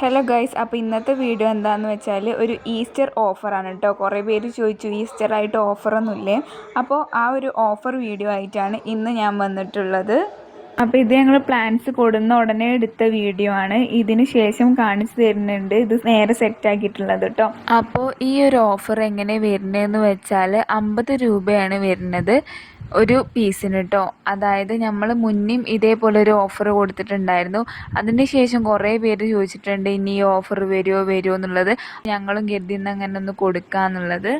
Hello guys അപ്പോൾ ഇന്നത്തെ video എന്താണെന്ന് വെച്ചാൽ ഒരു ഈസ്റ്റർ ഓഫറാണ് കേട്ടോ കുറേ പേര് ചോദിച്ചു ഈസ്റ്റർ ആയിട്ട് ഓഫറൊന്നുമില്ലേ അപ്പോൾ ആ ഒരു ഓഫർ വീഡിയോ ആയിട്ടാണ് ഇന്ന് ഞാൻ വന്നിട്ടുള്ളത്. അപ്പോൾ ഇത് ഞങ്ങൾ പ്ലാൻസ് കൊടുന്ന ഉടനെ എടുത്ത വീഡിയോ ആണ്. ഇതിന് ശേഷം കാണിച്ചു തരുന്നുണ്ട്. ഇത് നേരെ സെറ്റ് ആക്കിയിട്ടുള്ളത് കേട്ടോ അപ്പോൾ ഈ ഒരു ഓഫർ എങ്ങനെ വരുന്നതെന്ന് വെച്ചാൽ അമ്പത് രൂപയാണ് വരുന്നത് ഒരു പീസിന് കേട്ടോ അതായത് നമ്മൾ മുന്നേം ഇതേപോലെ ഒരു ഓഫർ കൊടുത്തിട്ടുണ്ടായിരുന്നു. അതിന് ശേഷം കുറേ പേര് ചോദിച്ചിട്ടുണ്ട് ഇനി ഈ ഓഫർ വരുമോ വരുമോ എന്നുള്ളത്. ഞങ്ങളും കരുതി അങ്ങനെ ഒന്ന് കൊടുക്കാന്നുള്ളത്.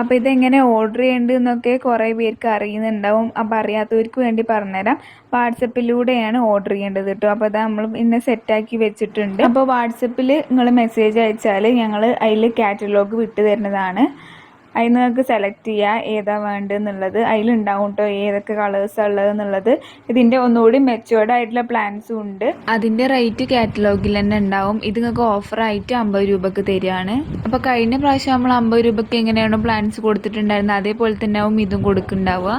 അപ്പോൾ ഇതെങ്ങനെ ഓർഡർ ചെയ്യേണ്ടതെന്നൊക്കെ കുറേ പേർക്ക് അറിയുന്നുണ്ടാവും. അപ്പോൾ അറിയാത്തവർക്ക് വേണ്ടി പറഞ്ഞുതരാം. വാട്സപ്പിലൂടെയാണ് ഓർഡർ ചെയ്യേണ്ടത് കേട്ടോ അപ്പോൾ അത് നമ്മൾ ഇന്ന് സെറ്റാക്കി വെച്ചിട്ടുണ്ട്. അപ്പോൾ വാട്സപ്പിൽ നിങ്ങൾ മെസ്സേജ് അയച്ചാൽ ഞങ്ങൾ അതിൽ കാറ്റലോഗ് വിട്ടു തരുന്നതാണ്. അതിൽ നിങ്ങൾക്ക് സെലക്ട് ചെയ്യുക ഏതാ വേണ്ടതെന്നുള്ളത് അതിലുണ്ടാവും കേട്ടോ ഏതൊക്കെ കളേഴ്സാണ് ഉള്ളത് എന്നുള്ളത് ഇതിന്റെ ഒന്നുകൂടി മെച്ചുവേർഡ് ആയിട്ടുള്ള പ്ലാൻസും ഉണ്ട്. അതിന്റെ റേറ്റ് കാറ്റലോഗിൽ തന്നെ ഉണ്ടാവും. ഇത് നിങ്ങൾക്ക് ഓഫറായിട്ട് അമ്പത് രൂപക്ക് തരികയാണ്. അപ്പോൾ കഴിഞ്ഞ പ്രാവശ്യം നമ്മൾ അമ്പത് രൂപയ്ക്ക് എങ്ങനെയാണോ പ്ലാൻസ് കൊടുത്തിട്ടുണ്ടായിരുന്നത് അതേപോലെ തന്നെ ആവും ഇതും കൊടുക്കുന്നുണ്ടാവുക.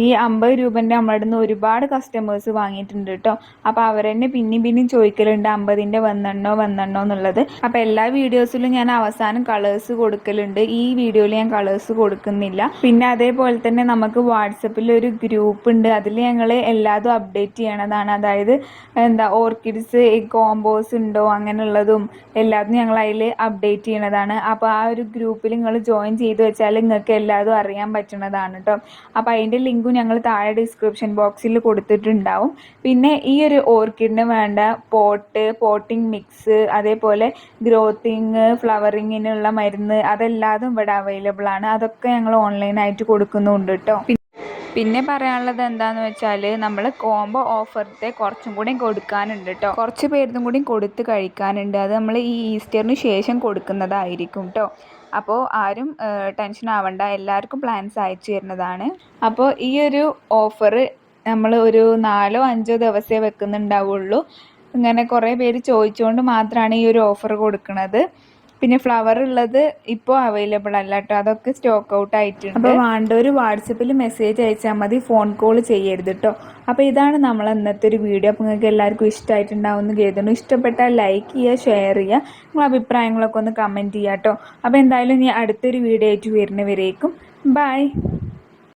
ഈ അമ്പത് രൂപന്റെ നമ്മുടെ നിന്ന് ഒരുപാട് കസ്റ്റമേഴ്സ് വാങ്ങിയിട്ടുണ്ട് കേട്ടോ അപ്പോൾ അവർ തന്നെ പിന്നെയും പിന്നെയും ചോദിക്കലുണ്ട് അമ്പതിന്റെ വന്നെണ്ണോ വന്നെണ്ണോ എന്നുള്ളത്. അപ്പോൾ എല്ലാ വീഡിയോസിലും ഞാൻ അവസാനം കളേഴ്സ് കൊടുക്കലുണ്ട്. ഈ വീഡിയോയിൽ ഞാൻ കളേഴ്സ് കൊടുക്കുന്നില്ല. പിന്നെ അതേപോലെ തന്നെ നമുക്ക് വാട്സപ്പിൽ ഒരു ഗ്രൂപ്പ് ഉണ്ട്. അതിൽ ഞങ്ങൾ എല്ലാതും അപ്ഡേറ്റ് ചെയ്യണതാണ്. അതായത് എന്താ ഓർക്കിഡ്സ് കോമ്പോസ് ഉണ്ടോ അങ്ങനെയുള്ളതും എല്ലാതും ഞങ്ങൾ അതിൽ അപ്ഡേറ്റ് ചെയ്യണതാണ്. അപ്പോൾ ആ ഒരു ഗ്രൂപ്പിൽ നിങ്ങൾ ജോയിൻ ചെയ്ത് വെച്ചാൽ നിങ്ങൾക്ക് എല്ലാതും അറിയാൻ പറ്റുന്നതാണ് കേട്ടോ അപ്പോൾ അതിന്റെ ലിങ്കും ഞങ്ങൾ താഴെ ഡിസ്ക്രിപ്ഷൻ ബോക്സിൽ കൊടുത്തിട്ടുണ്ടാവും. പിന്നെ ഈ ഒരു ഓർക്കിഡിന് വേണ്ട പോട്ട് പോട്ടിംഗ് മിക്സ് അതേപോലെ ഗ്രോത്തിങ് ഫ്ലവറിങ്ങിനുള്ള മരുന്ന് അതെല്ലാതും ഇവിടെ അവൈലബിൾ ആണ്. അതൊക്കെ ഞങ്ങൾ ഓൺലൈനായിട്ട് കൊടുക്കുന്നുണ്ട് കേട്ടോ പിന്നെ പറയാനുള്ളത് എന്താന്ന് വെച്ചാൽ നമ്മൾ കോംബോ ഓഫറത്തെ കുറച്ചും കൂടി കൊടുക്കാനുണ്ട് കേട്ടോ കുറച്ച് പേർക്കും കൂടി കൊടുത്ത് കഴിക്കാനുണ്ട്. അത് നമ്മൾ ഈ ഈസ്റ്ററിന് ശേഷം കൊടുക്കുന്നതായിരിക്കും കേട്ടോ അപ്പോൾ ആരും ടെൻഷൻ ആവണ്ട. എല്ലാവർക്കും പ്ലാൻസ് അയച്ചു തരുന്നതാണ്. അപ്പോൾ ഈ ഒരു ഓഫർ നമ്മൾ ഒരു നാലോ അഞ്ചോ ദിവസമേ വെക്കുന്നുണ്ടാവുള്ളൂ. ഇങ്ങനെ കുറേ പേര് ചോദിച്ചുകൊണ്ട് മാത്രമാണ് ഈ ഒരു ഓഫർ കൊടുക്കുന്നത് പിന്നെ ഫ്ലവർ ഉള്ളത് ഇപ്പോൾ അവൈലബിൾ അല്ല കേട്ടോ അതൊക്കെ സ്റ്റോക്ക് ഔട്ട് ആയിട്ടുണ്ട്. അപ്പോൾ വേണ്ടവർ വാട്സപ്പിൽ മെസ്സേജ് അയച്ചാൽ മതി ഫോൺ കോൾ ചെയ്യരുത് കേട്ടോ അപ്പോൾ ഇതാണ് നമ്മൾ ഇന്നത്തെ ഒരു വീഡിയോ അപ്പോൾ നിങ്ങൾക്ക് എല്ലാവർക്കും ഇഷ്ടമായിട്ടുണ്ടാവും എന്ന് കരുതുന്നു. ഇഷ്ടപ്പെട്ടാൽ ലൈക്ക് ചെയ്യുക ഷെയർ ചെയ്യുക. നിങ്ങളുടെ അഭിപ്രായങ്ങളൊക്കെ ഒന്ന് കമന്റ് ചെയ്യുക കേട്ടോ അപ്പോൾ എന്തായാലും ഇനി അടുത്തൊരു വീഡിയോ ആയിട്ട് വരുന്നവരേക്കും. ബൈ